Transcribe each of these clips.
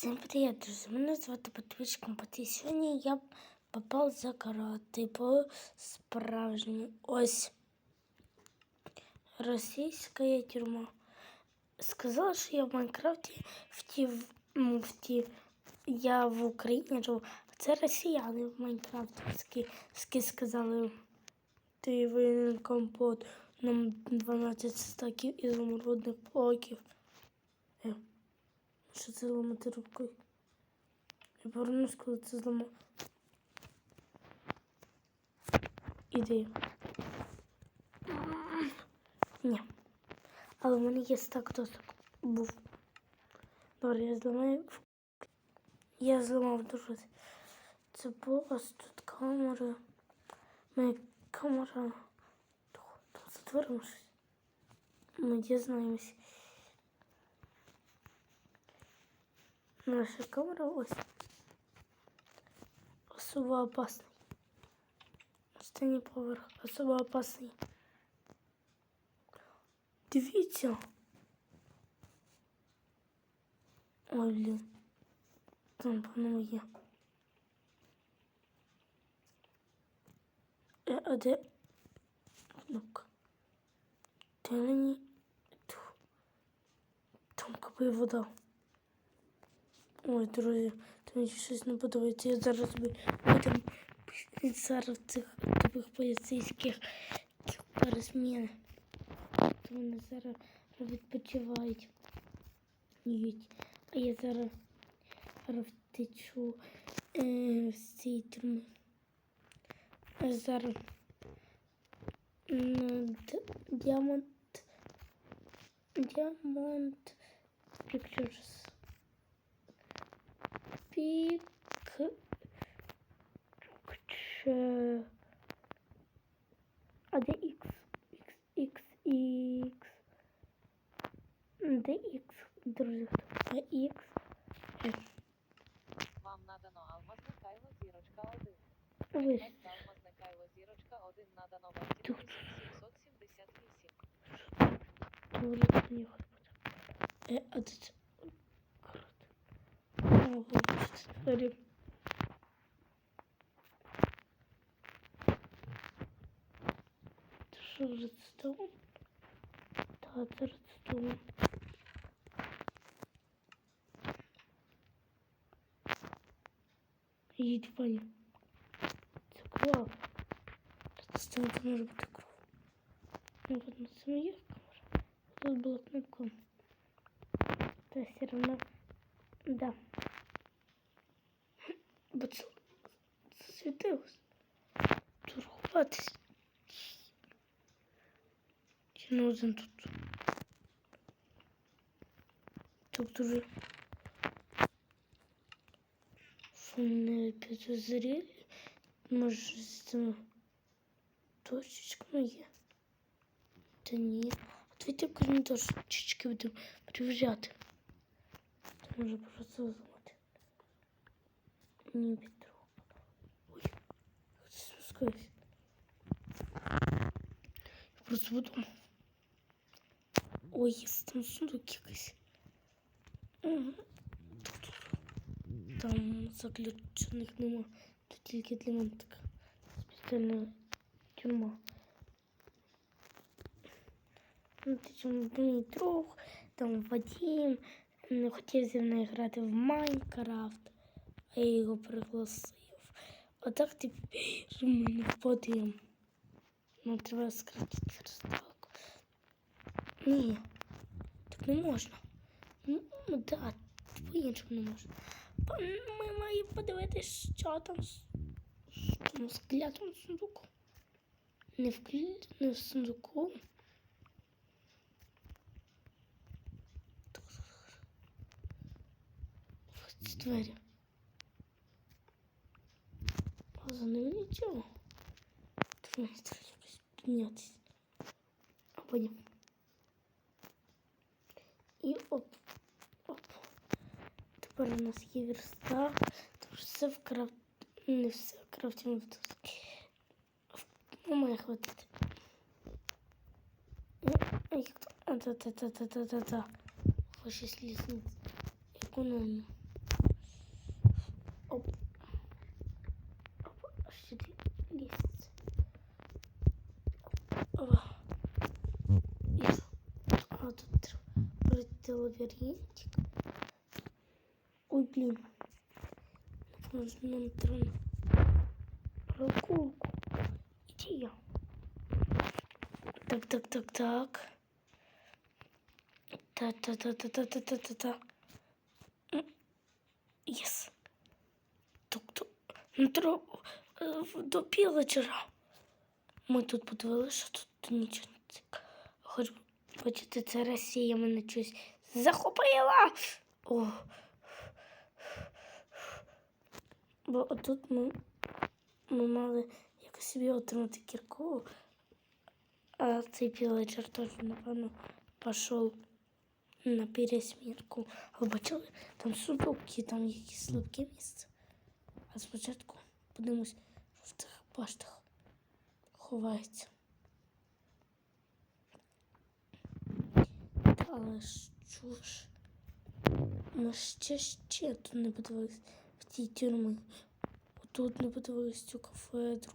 Всем привет, друзья! Меня зовут Патріч Компот. І сьогодні я попав за карати по справжньому. Ось російська тюрма. Сказала, що я в Майнкрафті в ті, в ті, я в Україні живу. Це росіяни в Майнкрафті сказали. Ти винен компот. Нам 12 стаків ізумрудних блоків. Е, Що це ламати рукою? Я повернусь, коли це зламав. Ідея. Ні. Але в мене є стак досок. Був. Добре, я зламаю. Я зламав дуже. Це було ось тут камера. Моя камера. Там затворимо щось. Ми дізнаємося. Наша камера ось. Особо опасний. Останній поверх. Особо опасний. Дивіться. Ой, блін. Там по-моєму є. Е, а де? Ну-ка. Де мені? Ту. Там капає вода. Ой, друзі, то мені щось не подобається. Я зараз будемо зараз цих тупих поліцейських пересміни. Вони зараз відпочивають. А я зараз втечу е, з цієї тюрми. А зараз діамант діамант Pictures. Picture. А де X? X, X, X. Де X, друзі? хто? А X? Е, Вам надано алмазне кайло зірочка 1. Ось. Алмазне кайло зірочка 1 надано вам Тух. 778. Дуже тут не ходить. Е, а де це? Ого, сорі. Це що, редстоун? Та, це редстоун. Їдь, пані. Це кров. Редстоун це може бути кров. Ну, ладно, це моя камера. Тут блокнутком. Та все равно, да. Бо це засвітилось. Торгуватись. Чи не один тут? Тобто вже не підозрілі. Може, з цими точечками є. Та ні. Отвіти кожні точечки будемо перевіряти. Це може просто зламати. Ні, Петро. Ой, спускаюсь. Я просто подумав. Ой, є там сундук якийсь. Мгм. Тут. Там заключених нема. Тут тільки для мене така спеціальна тюрма. Ну, ти чому мій друг, там Вадим, не хотів зі мною грати в Майнкрафт, А я його пригласив. Отак ти ж мене впадем. Ну, треба скратити розставку. Ні, так не можна. Ну, да, по-іншому не можна. Ми маємо подивитися, що там з тому склятому сундуку. Не в, клі... не в сундуку. Ось двері. А за ними нічого. Треба якось піднятися. А потім. І оп. Оп. Тепер у нас є верстак. Тож все в крафт... Не все в крафті ми тут. Ну, має хватити. А як то? А, та-та-та-та-та-та-та. Хоче слізниць. Економію. лабиринтик. Ой, блин. Нужно нам трон. Прогулку. Иди я. Так, так, так, так. Та-та-та-та-та-та-та-та. Єс. Тобто, не треба е, до пілочера. Ми тут подивилися, що тут нічого не цікаво. Хоч бачите, це Росія мене щось захопила. О. Бо отут ми, ми мали якось собі отримати кірку, а цей пілочер теж, напевно, пішов на пересмірку. Ви бачили, там судоки, там якісь слабкі місця. А спочатку подивимось, що в цих баштах ховається. Та, Але що ж? Ми ще ще тут не подивились в тій тюрмі. Тут не подивились цю кафедру.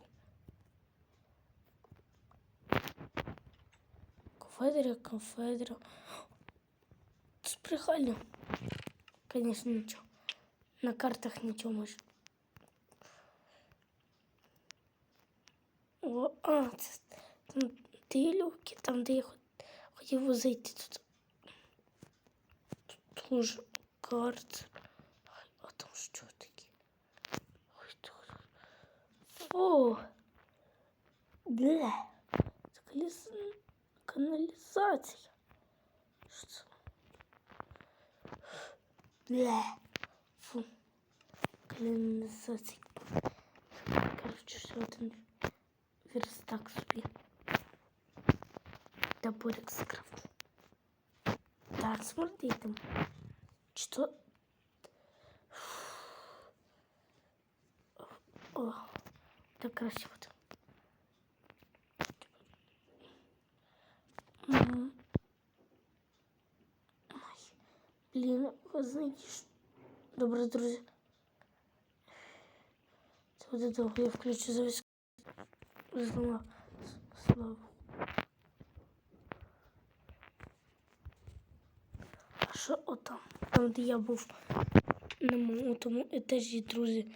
Кафедра, кафедра. Сприхально. Конечно, ничего. На картах ничего може. О, а, це там ті люки, там, де я хот- хотів зайти тут. Тут тоже карта. Ай, а там що таке? Ой, тут. Фу. Бля. Це колес... каналізація. Що це? Бля. Фу. Каналізація. Короче, ще один верстак собі. Топорик скрафту. Так, смердить там. Что? О, так красиво там. Мгм. Ой, блін, ви знаєте, що- Добре, друзі. Це буде довго, я включу завіс. Зламав. Слава. що отам? Там, де я був на моєму тому етажі, друзі.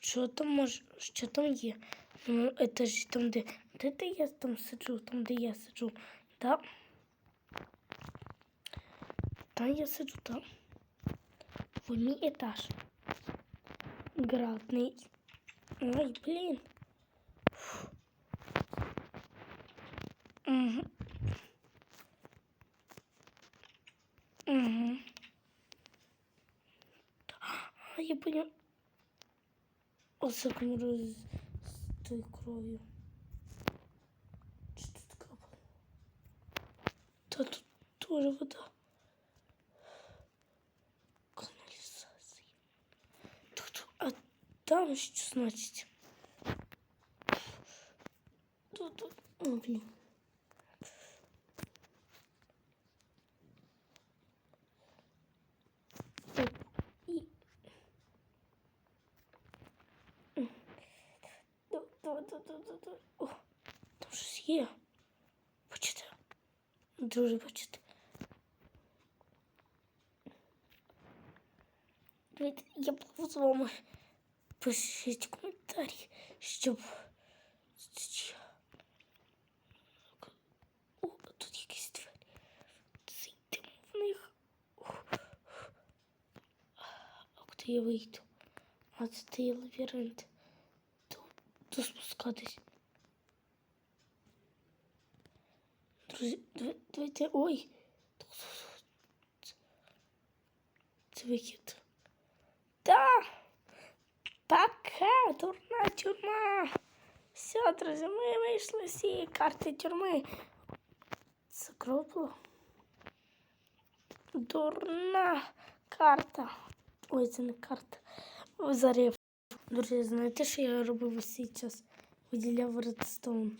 Що там може, що там є? На моєму етажі, там, де, де, де я там сиджу, там, де я сиджу. Да? Там я сиджу, там. В мій етаж. Градний. Ой, блін. Угу. Угу. понял. Оце камеру з, з тою кров'ю. Що тут капало? Та тут теж вода. Каналізація. Тут, а там що значить? Тут, тут, о, блін. там щось є. Бачите? Дуже бачите. Давайте я буду з вами. Пишіть коментарі, щоб... О, тут якісь двері. Зайдемо в них. А куди я вийду? А це той лабіринт. Тут, тут спускатись. давайте. Ой! Тут- тут- тут. Це вихід. Да! Пока, дурна тюрма! Все, друзі, ми вийшли з цієї карти тюрми. Закропло. Дурна карта. Ой, це не карта. Зарів. Друзі, знаєте, що я робив ось цей час? Виділяв редстоун.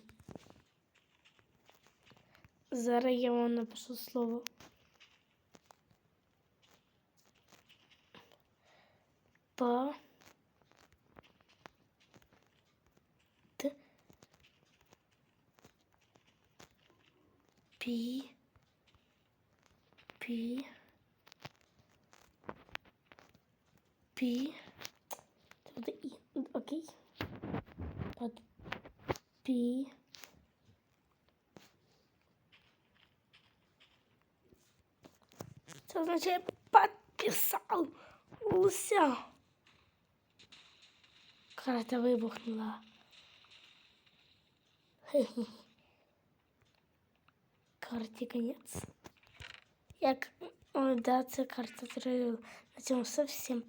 Зараз я вам напишу слово. Па. Т. Пі. Пі. Пі. Тут і. Окей. От. Пі. Це означає підписав. Уся. Карта вибухнула. Хе-хе. Карті конець. Як о, да, це карта трилу. На цьому все. Всім